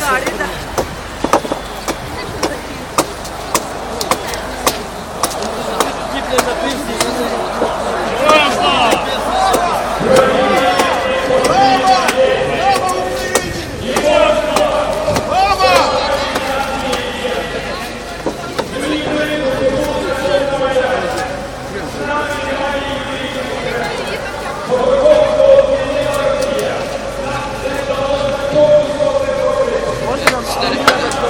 Got it.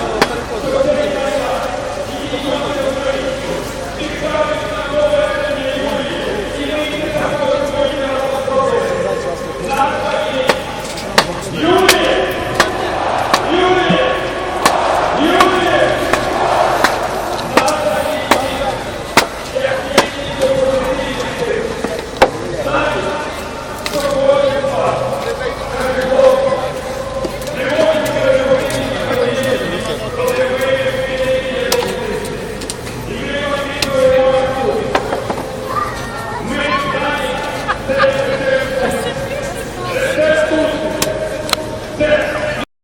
すごいね。